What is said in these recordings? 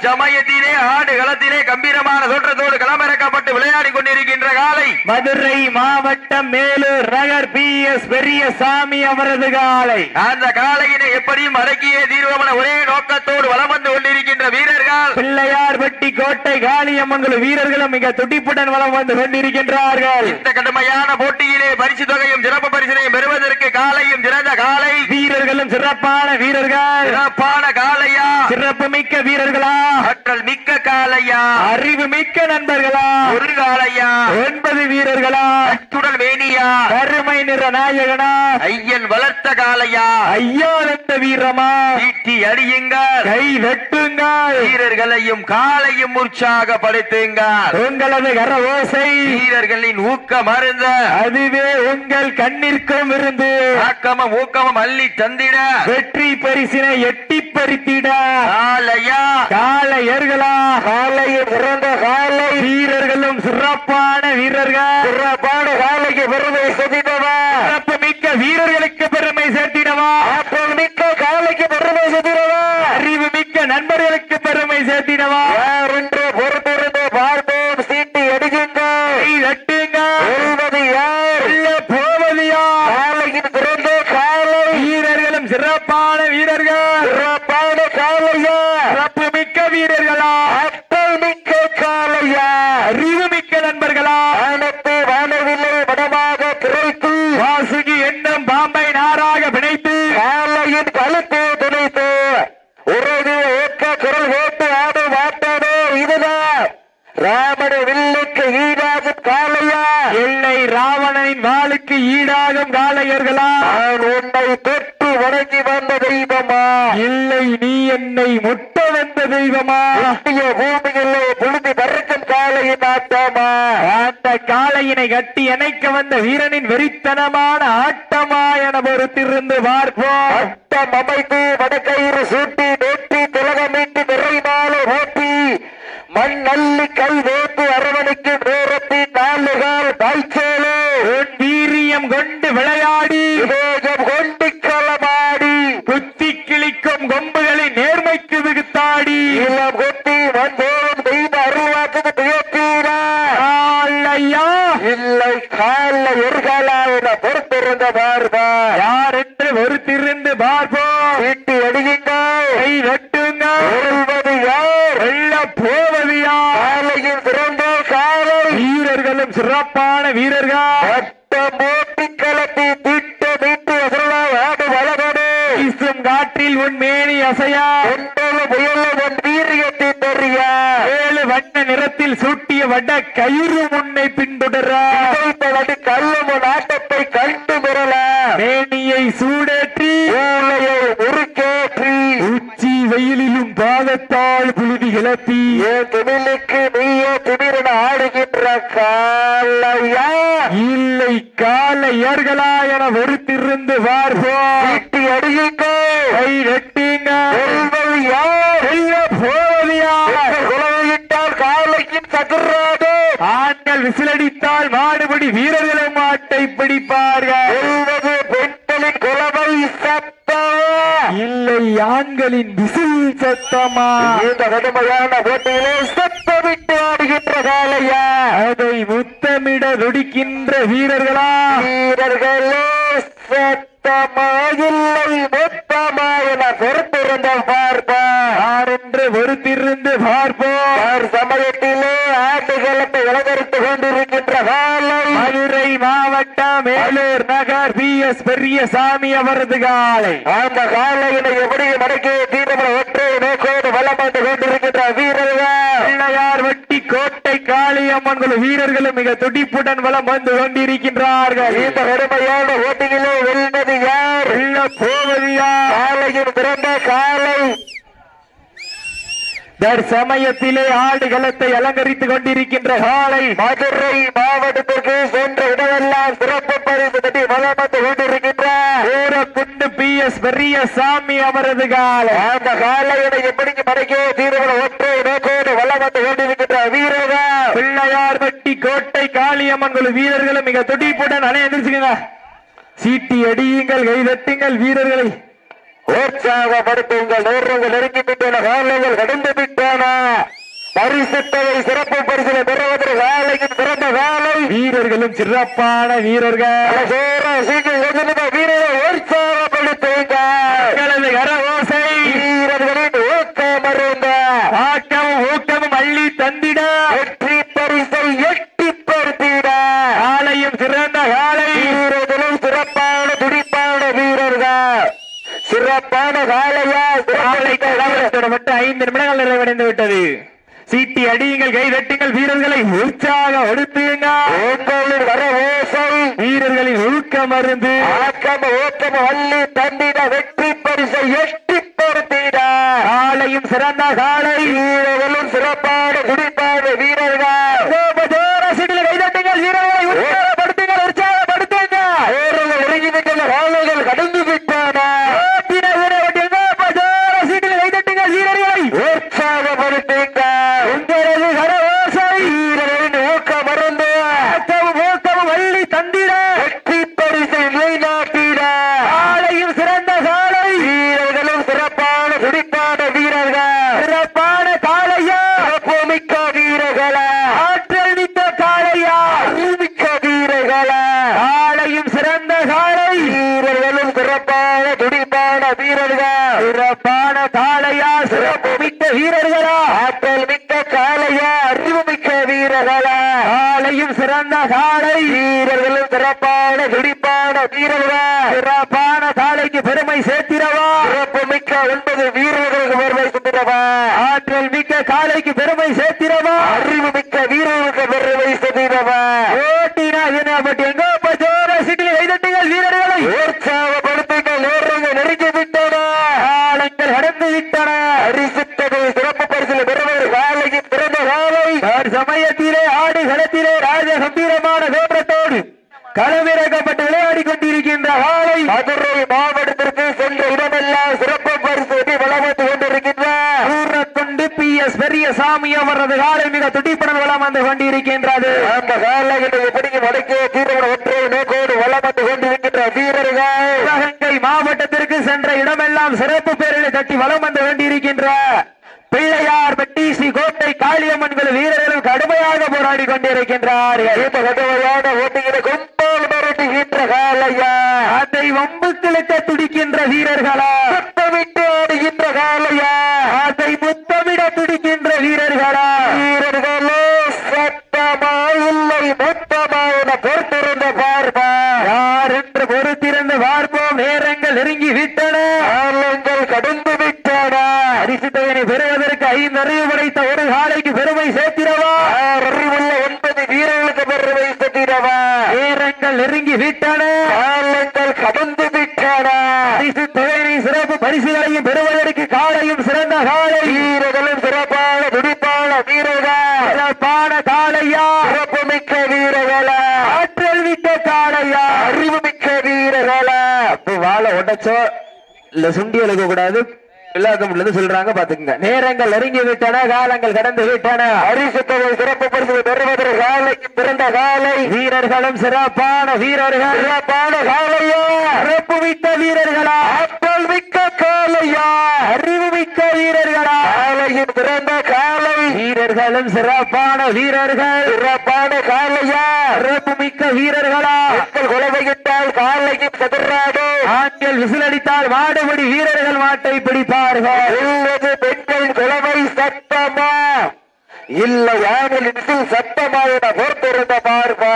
சமயத்திலே ஆடு களத்திலே கம்பீரமான தோற்றத்தோடு களமிறக்கப்பட்டு விளையாடி கொண்டிருக்கின்ற காலை. மதுரை மாவட்டம் மேலூர் நகர் பி எஸ் பெரியசாமி அவரது காலை. அந்த காலையினை எப்படியும் அடக்கியே தீர்வமன ஒரே நோக்கத்தோடு வலம் வந்து கொண்டிருக்கின்ற வீரர்கள். பிள்ளையார் வெட்டி கோட்டை காளியம்மன் வீரர்களும் மிக துடிப்புடன் வலம் வந்து கொண்டிருக்கின்றார்கள். இந்த கடுமையான போட்டியிலே பரிசு தொகையும் சிறப்பு பரிசினையும் பெறுவதற்கு காலையும் சிறந்த காலை. வீரர்களும் சிறப்பான வீரர்கள். சிறப்பான காலையா சிறப்பு மிக்க வீரர்களா? ஆற்றல் மிக்க காலையா அறிவு மிக்க நண்பர்களா? ஒரு காலையா ஒன்பது வீரர்களா? அச்சுடல் வேணியா கருமை நிற நாயகனா? ஐயன் வளர்த்த காலையா ஐயானந்த வீரமா? ஈட்டி அடியுங்கள் கை வெட்டுங்கள் வீரர்களையும் காலையும் உற்சாகப்படுத்துங்கள் உங்களது கர ஓசை. வீரர்களின் ஊக்கம் அருந்த. அதுவே உங்கள் கண்ணிற்கும் இருந்து ஆக்கமும் ஊக்கமும் அள்ளி தந்திட. வெற்றி பரிசினை எட்டி பறித்திட. காலையா காளையர்களா. காலையில் பிறந்த காலை வீரர்களும் சிறப்பான வீரர்கள். சிறப்பான காலைக்கு பெருமை சேர்த்திடவா. சிறப்பு மிக்க வீரர்களுக்கு பெருமை சேர்த்திடவா ஆற்றல் மிக்க காலைக்கு பெருமை சேர்த்திடவா அறிவு மிக்க நண்பர்களுக்கு பெருமை சேர்த்திடவா? யார் என்று பொறுத்திருந்து பார்ப்போம். சீட்டி எடுக்குங்கள் கை தட்டுங்கள் சொல்வது யார்? இல்ல போவது யார்? காலையின் பிறந்த காலை. வீரர்களும் சிறப்பான வீரர்கள். சிறப்பான காலையா? சிறப்பு மிக்க வீரர்களா? ஆற்றல் மிக்க காலையா? அறிவு மிக்க ஈடாகும் காளையர்களா? நான் உன்னை தொட்டு வணங்கி வந்த தெய்வமா? இல்லை நீ என்னை முட்ட வந்த தெய்வமா? இந்திய பூமியிலே புழுதி பறக்கும் காளையின் ஆட்டமா? அந்த காளையினை கட்டி இணைக்க வந்த வீரனின் வெறித்தனமான ஆட்டமா என பொறுத்திருந்து பார்ப்போம். ஆட்டம் அமைத்து வடக்கயிறு சூட்டி நோட்டி திலகமீட்டு நிறைமாலை ஓட்டி மண் அள்ளி கை வேட்டு அரவணைக்கு நேரத்தி நாலுகால் பாய்ச்சேலு உன் வீரியம் கொண்டு விளையாடி. வேகம் கொண்டு களமாடி. குத்தி கிழிக்கும் கொம்புகளை நேர்மைக்கு விகுத்தாடி. இளம் கொட்டி வந்தோறும் தெய்வ அருள்வாக்கு பேசீரா ஐயா இல்லை கால எருகாலா என பொறுத்திருந்த பார்ப்பா. யார் என்று பொறுத்திருந்து பார்ப்போம் வீட்டு அடியுங்கள் கை வெட்டுங்கள் சொல்வது யார்? வெல்ல போவது யார்? காலையில் சிறந்த காலை வீரர்களும் சிறப்பான வீரர்கள். கலப்பி திட்ட மீட்டு அசலாய் ஆடு வளகடு வீசும் காற்றில் உன் மேனி அசையா. ஒன்றொரு புயல உன் வீரியத்தை தெரியா ஏழு வண்ண நிறத்தில் சூட்டிய வட கயிறு முன்னை பின்தொடர. கல்லும் ஆட்டத்தை கண்டு பெறல மேனியை சூடேற்றி. வெயிலிலும் பாதத்தால் புழுதி கிளப்பி ஏன் திமிலுக்கு நீயே திமிரன ஆடுகின்ற காலையா இல்லை காலையர்களா என பொறுத்திருந்து பார்ப்போம் வீட்டி அடியுங்க. கை காலைக்கும் சதுராது ஆண்கள் விசிலடித்தால் மாடுபடி வீரர்களும் மாட்டை பிடிப்பார்கள் சொல்வது பெண்களின் குலவை சத்தமா ஆண்களின் விசில் சத்தமா? இந்த கடுமையான போட்டியிலே சத்தமிட்டு ஆடுகின்ற காலையா அதை முத்தமிட துடிக்கின்ற வீரர்களா? வீரர்களே சத்தமா? இல்லை மொத்தமா என பொறுத்திருந்த பார்ப்பா யார் என்று பொறுத்திருந்து பார்ப்போம். சமயத்திலே ஆட்டுகளத்தை இளவரித்து கொண்டிருக்கின்ற காலை மதுரை மாவட்டம் மேலூர் நகர் பி எஸ் பெரியசாமி அவரது காலை. அந்த காலையினை எப்படி மடக்கி தீவிர ஒற்றை நோக்கோடு வளமாண்டு கொண்டிருக்கின்ற வீரர்கள். பிள்ளையார் வெட்டி கோட்டை காளியம்மன் வீரர்களும் மிக துடிப்புடன் வளம் வந்து கொண்டிருக்கின்றார்கள். இந்த கடுமையான ஓட்டிகளே வெல்வது யார்? உள்ள போவது யார்? காலையின் பிறந்த காலை தற்சமயத்திலே ஆடுகளத்தை அலங்கரித்துக் கொண்டிருக்கின்ற காலை மதுரை மாவட்டத்திற்கு சென்ற இடமெல்லாம் சிறப்பு பரிசு கட்டி வளம் கொண்டிருக்கின்ற குண்டு பி எஸ் பெரியசாமி அவரது காலை. அந்த காலையினை எப்படி மறைக்கோ தீவிர ஒற்றை நோக்கோடு வளம் கொண்டிருக்கின்ற வீரர்கள். பிள்ளையார் வெட்டி கோட்டை காளியம்மன் குழு வீரர்களும் மிக துடிப்புடன் அணை எந்திரிச்சுங்க சீட்டி அடியுங்கள் கைதட்டுங்கள் வீரர்களை. உற்சாகப்படுத்துங்கள் நேரங்கள் நெருங்கி விட்டன காலங்கள் கடந்து விட்டன. பரிசுத்தவை சிறப்பு பரிசிலை பெறுவதற்கு காலையும் சிறந்த காலை. வீரர்களும் சிறப்பான வீரர்கள். வீரரை உற்சாகப்படுத்துங்கள் மக்களது கரவோசை வீரர்களின் ஊக்கமருந்த ஆட்டமும் ஊக்கமும் அள்ளி தந்திட வெற்றி பரிசை எட்டிப்படுத்திட காலையும் சிறந்த காலை வீரர்களும் சிறப்பான துடிப்பான வீரர்கள் சிறப்பான காலையா காலை கலாபுரத்தோட மட்டும் ஐந்து நிமிடங்கள் நிறைவடைந்து விட்டது. சீட்டி அடியுங்கள் கை தட்டுங்கள் வீரர்களை உற்சாக ஒடுத்துங்கள் வர ஓசை வீரர்களின் ஊக்கம் மருந்து ஆக்கம ஓக்கம வள்ளி தந்திட வெற்றி பரிசை எட்டிப்படுத்திட காலையும் சிறந்த காலை. வீரர்களும் சிறப்பான துடிப்பான வீரர்கள் சீட்டில் கை தட்டுங்கள் வீரர்களை உற்சாகப்படுத்துங்கள் உற்சாகப்படுத்துங்கள் வீரர்கள் ஒருங்கிவிட்டுள்ள காலைகள் கடந்து விட்டன ஓட்டின வீரவட்டிங்க பஜார சீட்டில் கை தட்டுங்கள் வீரர்களை உற்சாகப்படுத்துங்க உங்களது கரவோசை வீரர்களின் ஊக்கமருந்து ஆட்டமும் ஊக்கமும் அள்ளி தந்திட வெற்றி பரிசை நிலைநாட்டிட காலையும் சிறந்த காலை வீரர்களும் சிறப்பான துடிப்பான வீரர்கள் சிறப்பான காளையா சிறப்புமிக்க வீரர்களா ஆற்றல் மிக்க காளையா அறிவுமிக்க வீரர்களா காளையும் சிறந்த காளை வீரர்களும் சிறப்பான துடிப்பான வீரர்கள் சிறப்பான காளையா சிறப்பு மிக்க வீரர்களா ஆற்றல் மிக்க காளையா அறிவுமிக்க காளையும் சிறந்த காளை வீரர்களும் சிறப்பான துடிப்பான வீரர்கள். சிறப்பான காளைக்கு பெருமை சேர்த்திடவா. சிறப்பு மிக்க ஒன்பது வீரர்களுக்கு பெருமை சுத்திரவா ஆற்றல் மிக்க காளைக்கு பெருமை சேர்த்திடவா. அறிவு மிக்க வீரர்களுக்கு பெருமை சுத்திரவா ஓட்டினா என்ன பட் எங்க பஜோர சீட்டில் கைதட்டுங்கள் வீரர்களை உற்சாகப்படுத்துங்க நேரங்கள் நெருங்கி விட்டன காலங்கள் கடந்து விட்டன அரிசித்ததை சிறப்பு பரிசில் பெறுவது காலைக்கு பிறந்த காலை அவர் சமயத்திலே ஆடு களத்திலே ராஜ கம்பீரமான தோற்றத்தோடு களமிறக்கப்பட்டு விளையாடி கொண்டிருக்கின்ற காலை மதுரை மாவட்டத்திற்கு சென்ற இடமெல்லாம் சிறப்பு பரிசு வளம் வந்து கொண்டிருக்கின்றார் ஊரத்துண்டு பி எஸ் அவரது காலை மிக துடிப்புடன் வளம் வந்து கொண்டிருக்கின்றது. அந்த காலையில் எப்படியும் வடக்கே தீவிர ஒற்றை நோக்கோடு வளம் வந்து கொண்டிருக்கின்ற வீரர்கள். மாவட்டத்திற்கு சென்ற இடமெல்லாம் சிறப்பு பேரில் தட்டி வளம் வந்து கொண்டிருக்கின்ற பிள்ளையார் பெட்டி ஸ்ரீ கோட்டை காளியம்மன்கள் வீரர்களும் கடுமையாக போராடி கொண்டிருக்கின்றார்கள். இந்த கடுமையான ஓட்டுகிற கும்பல் மிரட்டுகின்ற காலையா அதை வம்புக்கிழக்க துடிக்கின்ற வீரர்களா? ஆடுகின்ற காலையா அதை முத்தமிட துடிக்கின்ற வீரர்களா? வீரர்களோ சத்தமா இல்லை மொத்தமா என பொறுத்திருந்த பார்ப்பா யார் என்று பொறுத்திருந்து பார்ப்போம் நேரங்கள் நெருங்கி விட்டன காலங்கள் கடந்து விட்டன அரிசி தொகையை பெறுவதற்கு ஐந்து அறிவு படைத்த ஒரு காலைக்கு பெருமை சேர்த்திடவா ஆறு அறிவுள்ள ஒன்பது வீரர்களுக்கு பெருமை சத்திரவா நேரங்கள் நெருங்கி விட்டன காலங்கள் கடந்து விட்டன பரிசு தொகையினை சிறப்பு பரிசுகளையும் பெறுவதற்கு காலையும் சிறந்த காலை. வீரர்களும் சிறப்பான துடிப்பான வீரர்கள். சிறப்பான காலையா சிறப்பு மிக்க வீரர்களா. ஆற்றல் மிக்க காலையா அறிவு மிக்க வீரர்களா. அப்போ வாழை உடைச்சோ இல்ல சுண்டி எழுக்க கூடாது உள்ளது சொல்றாங்க பாத்துக்கங்க நேரங்கள் நெருங்கி விட்டன காலங்கள் கடந்து விட்டன. அரிசி தொகை சிறப்பு பரிசு பெறுவதற்கு காலைக்கு பிறந்த காலை. வீரர்களும் சிறப்பான வீரர்கள். சிறப்பான காலையா சிறப்பு மிக்க வீரர்களா ஆற்றல் மிக்க காலையா அறிவு மிக்க வீரர்களா காலையின் பிறந்த காலை வீரர்களும் சிறப்பான வீரர்கள். சிறப்பான காலையா சிறப்பு மிக்க வீரர்களா. மக்கள் குலவையிட்டால் காலையும் சதுராடு. ஆண்கள் விசிலடித்தால் மாடுபடி வீரர்கள் மாட்டை பிடிப்பார்கள். உள்ளது பெண்களின் குலவை சத்தமா இல்லை யானில் விசில் சத்தமா என பொறுத்திருந்த பார்ப்பா.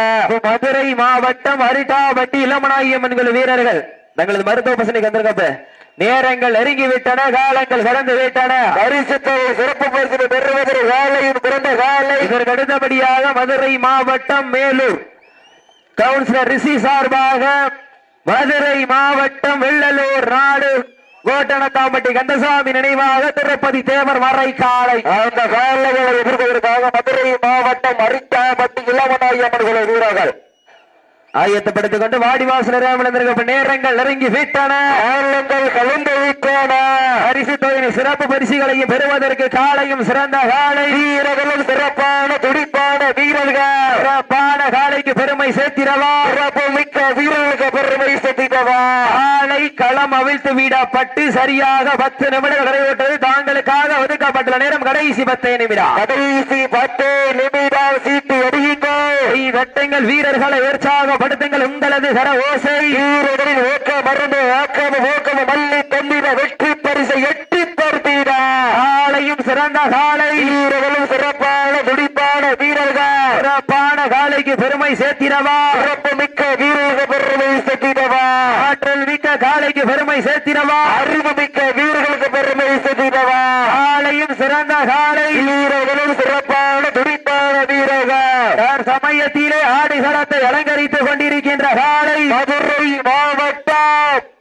மதுரை மாவட்டம் அரிட்டாபட்டி இளமனாயம் என்கிற வீரர்கள். தங்களது மருத்துவ பசனைக்கு வந்திருக்கப்ப நேரங்கள் நெருங்கி விட்டன காலங்கள் கடந்து விட்டன பரிசு தொகை சிறப்பு பரிசு பெறுவதற்கு காலையின் பிறந்த காலை. இதற்கு அடுத்தபடியாக மதுரை மாவட்டம் மேலூர். கவுன்சிலர் ரிஷி சார்பாக மதுரை மாவட்டம் வெள்ளலூர் நாடு கோட்டணத்தாம்பட்டி கந்தசாமி நினைவாக திருப்பதி தேவர் மறை காலை. அந்த காலைகளை எதிர்ப்பதற்காக மதுரை மாவட்டம் அரிட்டாபட்டி இளவனாயம்மன் வீரர்கள். ஆயத்தப்படுத்திக் கொண்டு வாடிவாசல் ராமலிந்திருக்க நேரங்கள் நெருங்கி விட்டன. கலந்து விட்டன. பரிசு தொகையை சிறப்பு பரிசுகளையும் பெறுவதற்கு காலையும் சிறந்த காலை. வீரர்களும் சிறப்பான துடிப்பான வீரர்கள். சிறப்பான காலைக்கு பெருமை சேர்த்திடவா? சிறப்பு மிக்க வீரர்களுக்கு பெருமை சேர்த்திடவா? காலை களம் அவிழ்த்து விடப்பட்டு சரியாக பத்து நிமிடங்கள் நிறைவேற்றது. தாங்களுக்காக ஒதுக்கப்பட்டுள்ள நேரம் கடைசி பத்து நிமிடம். கடைசி பத்து நிமிடம் சீட்டு எறியுங்கள் கை வெட்டுங்கள் வீரர்களை உற்சாகப்படுத்துங்கள் உங்களது கர ஓசை. வீரர்களின் ஊக்க மருந்து ஆக்கம் ஊக்கம் மல்லி தந்திர வெற்றி பரிசை எட்டி பருத்திட காலையும் சிறந்த காலை வீரர்களும் சிறப்பான துடிப்பான வீரர்கள். சிறப்பான காலைக்கு பெருமை சேர்த்திடவா? சிறப்பு மிக்க வீரர்கள் பெருமை சேர்த்திடவா? ஆற்றல் மிக்க காலைக்கு பெருமை சேர்த்திடவா? அறிவு மிக்க வீரர்களுக்கு பெருமை சேர்த்திடவா? காலையும் சிறந்த காலை வீரர்களும் சிறப்பான மையத்திலே ஆடுகளத்தை அலங்கரித்துக் கொண்டிருக்கின்ற காலை மதுரை மாவட்டம்.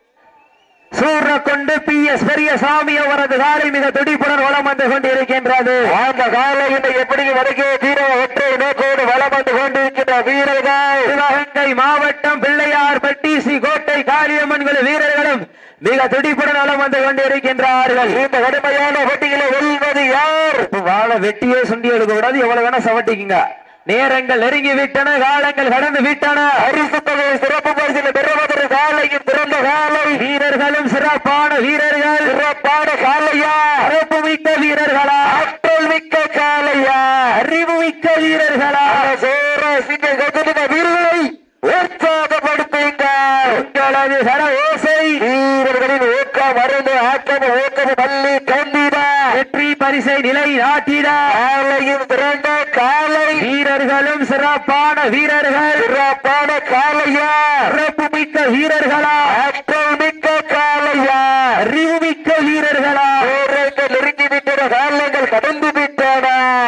சூரக்கொண்டு பி. எஸ். பெரியசாமி அவரது காலை மிக துடிப்புடன் வளம் வந்து கொண்டிருக்கின்றது. அந்த காலையினை எப்படி வரைக்கும் வீர ஒற்றை நோக்கோடு வளம் வந்து கொண்டிருக்கின்ற வீரர்கள். சிவகங்கை மாவட்டம் பிள்ளையார் பட்டி சி கோட்டை காளியம்மன்கள் வீரர்களும் மிக துடிப்புடன் வளம் வந்து கொண்டிருக்கின்றார்கள். இந்த கடுமையான போட்டிகளை வெல்வது யார்? வாழ வெட்டியே சுண்டி எடுக்க கூடாது. எவ்வளவு வேணா சவட்டிக்குங்க. நேரங்கள் நெருங்கி விட்டன காலங்கள் கடந்து விட்டன. பரிசு தொகை சிறப்பு பரிசில் பெறுவதற்கு காலையும் பிறந்த காலை. வீரர்களும் சிறப்பான வீரர்கள் சிறப்பான காலையா சிறப்பு மிக்க வீரர்களா ஆற்றல் மிக்க காலையா அறிவு மிக்க வீரர்களா அந்த சோர சிங்க கஜனின வீரர்களை உற்சாகப்படுத்துங்க உங்களது சர ஓசை வீரர்களின் ஊக்கம் மருந்து ஆக்கம் ஊக்கம் பள்ளி கண்டிட வெற்றி பரிசை நிலை நாட்டிட காலையும் பிறந்த காலை வீரர்களும் சிறப்பான வீரர்கள். சிறப்பான காலையா சிறப்பு மிக்க வீரர்களா. ஆற்றல் மிக்க காலையா அறிவு மிக்க வீரர்களா. வீரர்கள் நெருங்கி விட்டன காலங்கள் கடந்து விட்டன.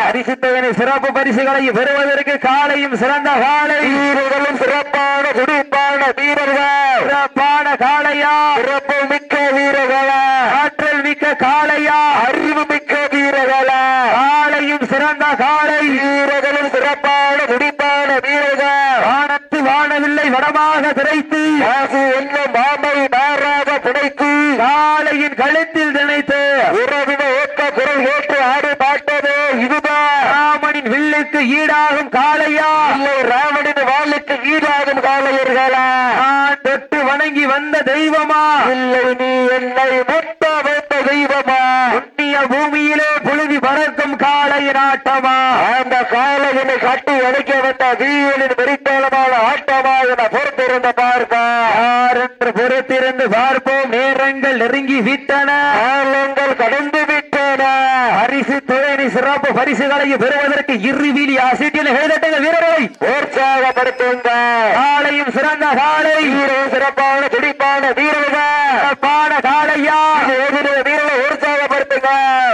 பரிசுத்தவனை சிறப்பு பரிசுகளை பெறுவதற்கு காலையும் சிறந்த காலை வீரர்களும் சிறப்பான துடிப்பான வீரர்கள். சிறப்பான காலையா சிறப்பு மிக்க வீரர்களா. ஆற்றல் மிக்க காலையா அறிவு மிக்க வீரர்களா காலையும் சிறந்த காளை வீரர்களும் சிறப்பான துடிப்பான வீரர்கள் வானத்து வானவில்லை வடமாக திரைத்து காசு என்னும் மாமை மாறாக புடைத்து காளையின் கழுத்தில் திணைத்து உறவின ஏற்ற குரல் கேட்டு ஆடி பாட்டதே இதுதான் ராமனின் வில்லுக்கு ஈடாகும் காளையா இல்லை ராவணின் வாளுக்கு ஈடாகும் காலையர்களா நான் தொட்டு வணங்கி வந்த தெய்வமா? இல்லை நீ என்னை முத்த வைத்த தெய்வமா? புண்ணிய பூமியிலே புழுதி பறக்கும் காளையின் ஆட்டமா அந்த காலையினை கட்டி அழைக்க வந்த வீரனின் வெறித்தளமான ஆட்டமா என பொறுத்திருந்த பார்ப்பா. யார் என்று பொறுத்திருந்து பார்ப்போம். நேரங்கள் நெருங்கி விட்டன. காலங்கள் கடந்து விட்டன பரிசு துறையினை சிறப்பு பரிசுகளையும் பெறுவதற்கு இருவிலி ஆசிட்டியில் எழுதட்டுங்க வீரர்களை உற்சாகப்படுத்துங்க. காலையும் சிறந்த காலை வீரன் சிறப்பான துடிப்பான வீரர்கள். காலையா காளையா எதிரே வீரர்களை உற்சாகப்படுத்துங்க.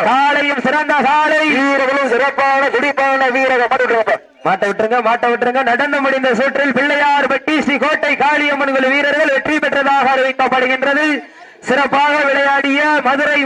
காலையும் சிறந்த காலை வீரர்களும் சிறப்பான துடிப்பான வீரர்கள். மட்டும் மாட்ட விட்டுருங்க மாட்ட விட்டுருங்க. நடந்து முடிந்த சுற்றில் பிள்ளையார் பட்டி ஸ்ரீ கோட்டை காளியம்மன் வீரர்கள் வெற்றி பெற்றதாக அறிவிக்கப்படுகின்றது. சிறப்பாக விளையாடிய மதுரை